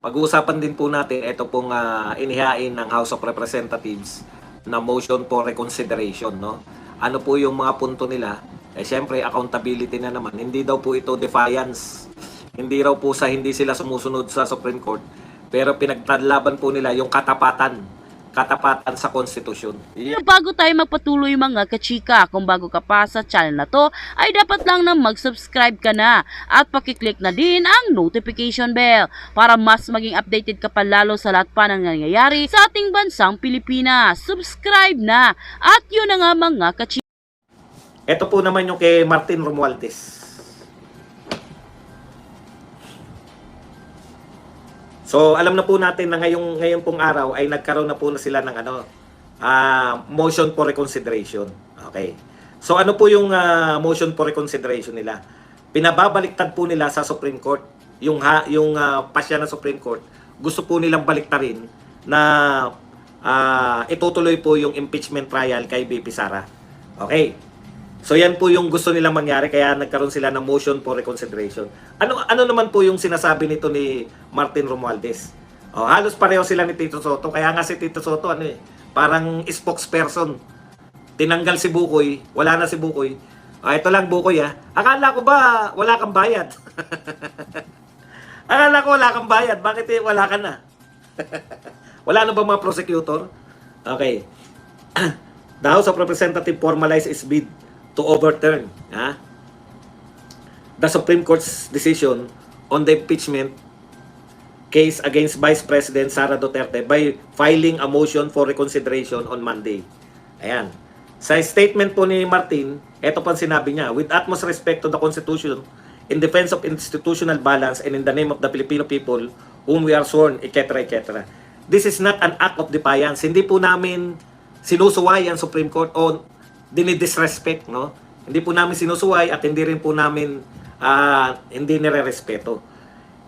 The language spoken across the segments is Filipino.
Pag-uusapan din po natin ito pong ah, inihain ng House of Representatives na motion for reconsideration, no? Ano po yung mga punto nila? Eh syempre accountability na naman. Hindi daw po ito defiance. Hindi raw po sa hindi sila sumusunod sa Supreme Court, pero pinagtalaban po nila yung katapatan, katapatan sa konstitusyon. Pero bago tayo magpatuloy mga kachika, kung bago ka pa sa channel na to, ay dapat lang na mag-subscribe ka na at pakiclick na din ang notification bell para mas maging updated ka pa lalo sa lahat pa ng nangyayari sa ating bansang Pilipinas. Subscribe na! At yun na nga mga kachika. Ito po naman yung kay Martin Romualdez. So, alam na po natin na ngayong ngayon pong araw ay nagkaroon na po na sila ng ano, ah, motion for reconsideration. Okay. So, ano po yung ah, motion for reconsideration nila? Pinababaliktad po nila sa Supreme Court yung ha, yung ah, pasya ng Supreme Court. Gusto po nilang baliktarin na ah, itutuloy po yung impeachment trial kay BP Sara. Okay. So yan po yung gusto nilang mangyari kaya nagkaroon sila ng motion for reconsideration. Ano ano naman po yung sinasabi nito ni Martin Romualdez? Oh, halos pareho sila ni Tito Soto kaya nga si Tito Soto ano eh, parang spokesperson. Tinanggal si Bukoy, wala na si Bukoy. Ah, ito lang Bukoy ah. Akala ko ba wala kang bayad? Akala ko wala kang bayad. Bakit eh, wala ka na? wala na ba mga prosecutor? Okay. The House of Representatives formalized its bid to overturn ha, the Supreme Court's decision on the impeachment case against Vice President Sara Duterte by filing a motion for reconsideration on Monday. Ayan. Sa statement po ni Martin, ito ang sinabi niya, with utmost respect to the Constitution, in defense of institutional balance and in the name of the Filipino people whom we are sworn, etc. etc. This is not an act of defiance. Hindi po namin sinusuway ang Supreme Court o dinidisrespect, no? Hindi po namin sinusuway at hindi rin po namin ah, hindi nire-respeto.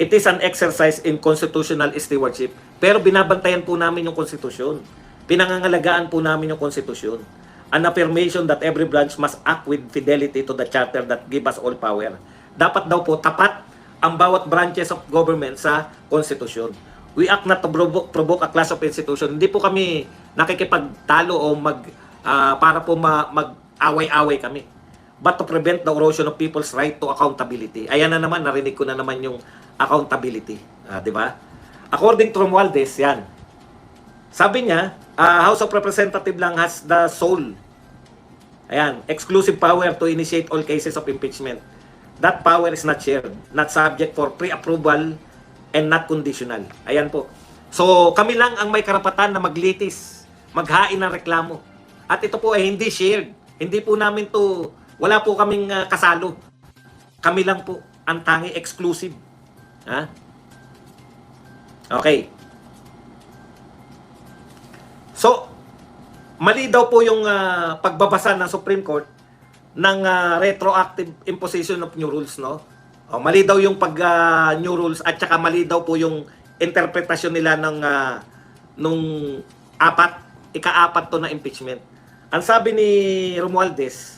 It is an exercise in constitutional stewardship. Pero binabantayan po namin yung konstitusyon. Pinangangalagaan po namin yung konstitusyon. An affirmation that every branch must act with fidelity to the charter that give us all power. Dapat daw po tapat ang bawat branches of government sa konstitusyon. We act not to provoke, provoke a class of institution. Hindi po kami nakikipagtalo o mag ah, para po ma- mag-away-away kami. But to prevent the erosion of people's right to accountability. Ayan na naman, narinig ko na naman yung accountability. Ah, di ba? According to Romualdez, yan. Sabi niya, ah, House of Representative lang has the sole Ayan, exclusive power to initiate all cases of impeachment. That power is not shared, not subject for pre-approval and not conditional. Ayan po. So, kami lang ang may karapatan na maglitis, maghain ng reklamo. At ito po ay hindi shared. Hindi po namin to, wala po kaming ah, kasalo. Kami lang po ang tangi exclusive. Ha? Okay. So, mali daw po yung ah, pagbabasa ng Supreme Court ng ah, retroactive imposition of new rules, no? O, mali daw yung pag ah, new rules at saka mali daw po yung interpretasyon nila ng ah, nung apat, ika-apat to na impeachment. Ang sabi ni Romualdez,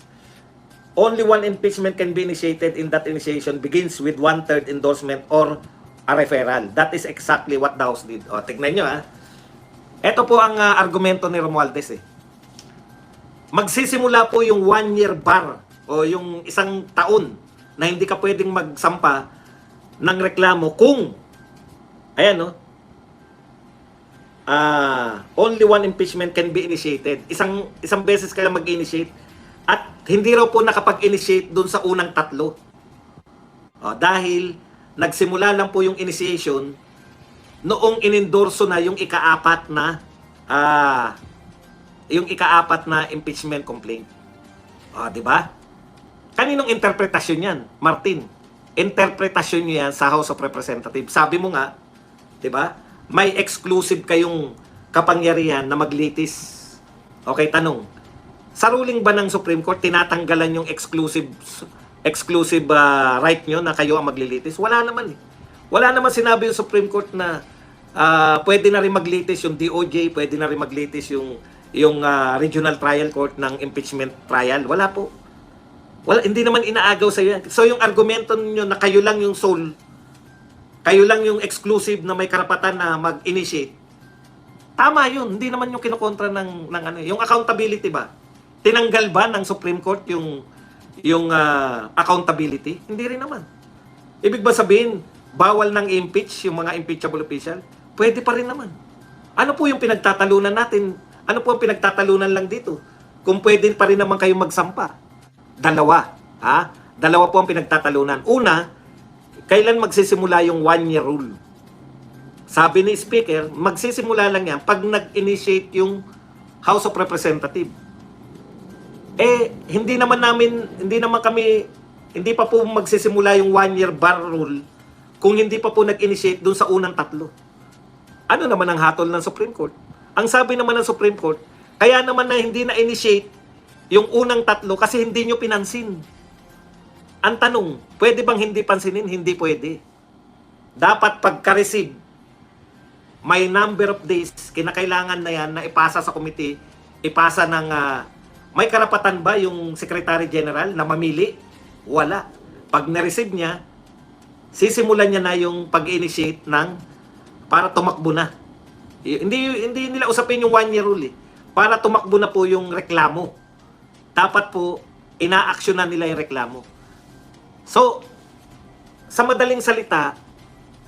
only one impeachment can be initiated in that initiation begins with one-third endorsement or a referral. That is exactly what the House did. O, tignan nyo ha. Ito po ang ah, argumento ni Romualdez eh. Magsisimula po yung one-year bar o yung isang taon na hindi ka pwedeng magsampa ng reklamo kung ayan no ah only one impeachment can be initiated. Isang isang beses ka lang mag-initiate at hindi raw po nakapag-initiate doon sa unang tatlo. O, dahil nagsimula lang po yung initiation noong inendorso na yung ikaapat na ah yung ikaapat na impeachment complaint. Ah, di ba? Kaninong interpretasyon 'yan, Martin? Interpretasyon niyo yan sa House of Representatives. Sabi mo nga, 'di ba? May exclusive kayong kapangyarihan na maglitis. Okay, tanong. Sa ruling ba ng Supreme Court tinatanggalan yung exclusive exclusive ah, right nyo na kayo ang maglilitis? Wala naman eh. Wala naman sinabi yung Supreme Court na ah, pwede na rin maglitis yung DOJ, pwede na rin maglitis yung yung ah, Regional Trial Court ng impeachment trial. Wala po. Wala, hindi naman inaagaw sa yan. So yung argumento niyo na kayo lang yung sole kayo lang yung exclusive na may karapatan na mag-initiate. Tama yun. Hindi naman yung kinokontra ng, ng ano, yung accountability ba? Tinanggal ba ng Supreme Court yung yung ah, accountability? Hindi rin naman. Ibig ba sabihin, bawal ng impeach yung mga impeachable official? Pwede pa rin naman. Ano po yung pinagtatalunan natin? Ano po ang pinagtatalunan lang dito? Kung pwede pa rin naman kayo magsampa. Dalawa. Ha? Dalawa po ang pinagtatalunan. Una, kailan magsisimula yung one-year rule? Sabi ni Speaker, magsisimula lang yan pag nag-initiate yung House of Representative. Eh, hindi naman namin, hindi naman kami, hindi pa po magsisimula yung one-year bar rule kung hindi pa po nag-initiate dun sa unang tatlo. Ano naman ang hatol ng Supreme Court? Ang sabi naman ng Supreme Court, kaya naman na hindi na-initiate yung unang tatlo kasi hindi nyo pinansin. Ang tanong, pwede bang hindi pansinin? Hindi pwede. Dapat pagka-receive, may number of days, kinakailangan na yan na ipasa sa committee, ipasa ng, ah, may karapatan ba yung Secretary General na mamili? Wala. Pag na-receive niya, sisimulan niya na yung pag-initiate ng para tumakbo na. Hindi hindi nila usapin yung one year rule eh. Para tumakbo na po yung reklamo. Dapat po ina-actionan nila yung reklamo. So, sa madaling salita,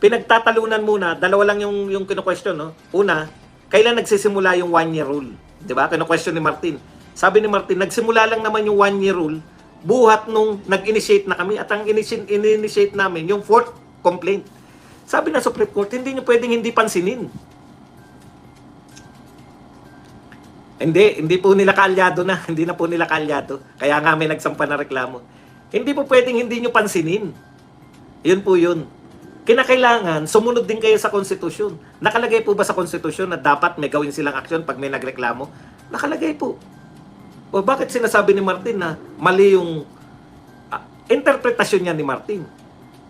pinagtatalunan muna, dalawa lang yung yung kino-question, no? Una, kailan nagsisimula yung one year rule? 'Di ba? Kino-question ni Martin. Sabi ni Martin, nagsimula lang naman yung one year rule buhat nung nag-initiate na kami at ang initi- in-initiate namin yung fourth complaint. Sabi ng Supreme Court, hindi nyo pwedeng hindi pansinin. Hindi, hindi po nila kaalyado na. Hindi na po nila kaalyado. Kaya nga may nagsampa na reklamo. Hindi po pwedeng hindi nyo pansinin. Yun po yun. Kinakailangan, sumunod din kayo sa konstitusyon. Nakalagay po ba sa konstitusyon na dapat may gawin silang aksyon pag may nagreklamo? Nakalagay po. O bakit sinasabi ni Martin na mali yung ah, interpretasyon niya ni Martin?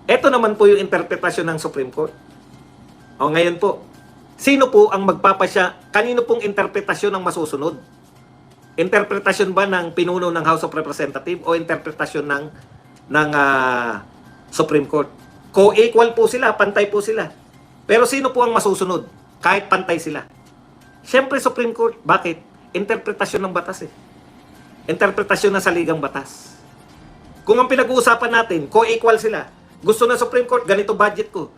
Ito naman po yung interpretasyon ng Supreme Court. O ngayon po, sino po ang magpapasya, kanino pong interpretasyon ang masusunod? Interpretasyon ba ng pinuno ng House of Representative o interpretasyon ng ng ah, Supreme Court? Co-equal po sila, pantay po sila. Pero sino po ang masusunod? Kahit pantay sila. Siyempre Supreme Court. Bakit? Interpretasyon ng batas eh. Interpretasyon ng saligang batas. Kung ang pinag-uusapan natin, co-equal sila. Gusto ng Supreme Court, ganito budget ko.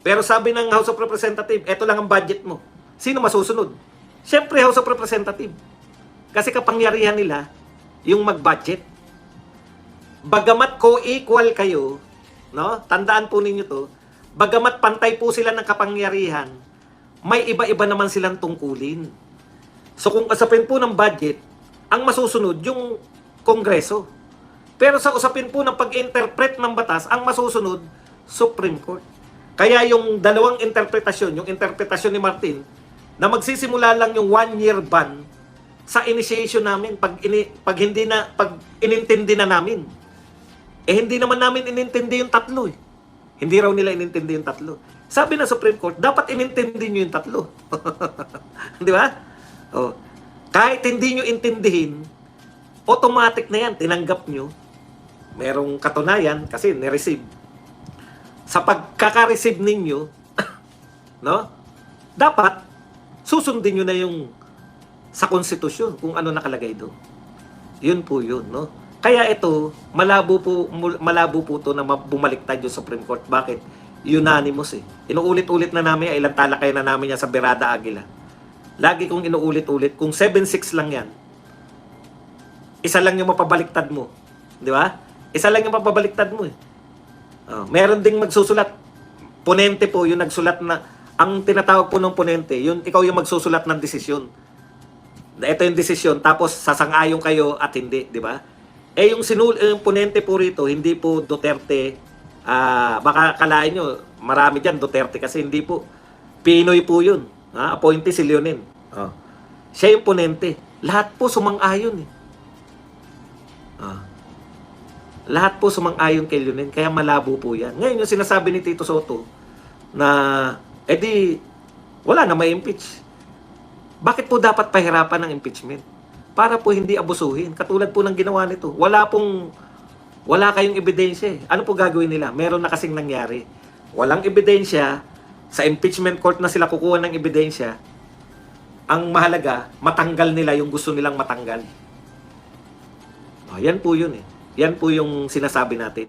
Pero sabi ng House of Representative, eto lang ang budget mo. Sino masusunod? Siyempre House of Representative. Kasi kapangyarihan nila yung mag-budget. Bagamat co-equal kayo, no? Tandaan po ninyo to. Bagamat pantay po sila ng kapangyarihan, may iba-iba naman silang tungkulin. So kung usapin po ng budget, ang masusunod yung Kongreso. Pero sa usapin po ng pag-interpret ng batas, ang masusunod, Supreme Court. Kaya yung dalawang interpretasyon, yung interpretasyon ni Martin, na magsisimula lang yung one-year ban sa initiation namin pag, ini, pag hindi na, pag inintindi na namin. Eh hindi naman namin inintindi yung tatlo eh. Hindi raw nila inintindi yung tatlo. Sabi ng Supreme Court, dapat inintindi nyo yung tatlo. Di ba? Oh. Kahit hindi nyo intindihin, automatic na yan, tinanggap nyo. Merong katunayan kasi ni-receive. Sa pagkaka-receive ninyo, no? Dapat susundin nyo na yung sa konstitusyon kung ano nakalagay doon. Yun po yun, no? Kaya ito, malabo po malabo po to na ma- bumaliktad yung Supreme Court. Bakit? Unanimous eh. Inuulit-ulit na namin, ilang talakay na namin yan sa Berada Aguila. Lagi kong inuulit-ulit, kung 7-6 lang yan, isa lang yung mapabaliktad mo. Di ba? Isa lang yung mapabaliktad mo eh. Oh, meron ding magsusulat. Ponente po, yung nagsulat na, ang tinatawag po ng ponente, yun, ikaw yung magsusulat ng desisyon. Ito yung desisyon, tapos sasang-ayon kayo at hindi, di ba? Eh yung sinul eh, yung ponente po rito, hindi po Duterte, ah baka kalain nyo, marami dyan Duterte kasi hindi po. Pinoy po yun. Ha? Appointee si Leonin. Oh. Siya yung ponente. Lahat po sumang-ayon eh. Ah. Lahat po sumang-ayon kay Leonin, kaya malabo po yan. Ngayon yung sinasabi ni Tito Soto na, edi, wala na may impeach. Bakit po dapat pahirapan ng impeachment? Para po hindi abusuhin. Katulad po ng ginawa nito. Wala pong, wala kayong ebidensya eh. Ano po gagawin nila? Meron na kasing nangyari. walang ebidensya, sa impeachment court na sila kukuha ng ebidensya, ang mahalaga, matanggal nila yung gusto nilang matanggal. Oh, yan po yun eh. Yan po yung sinasabi natin.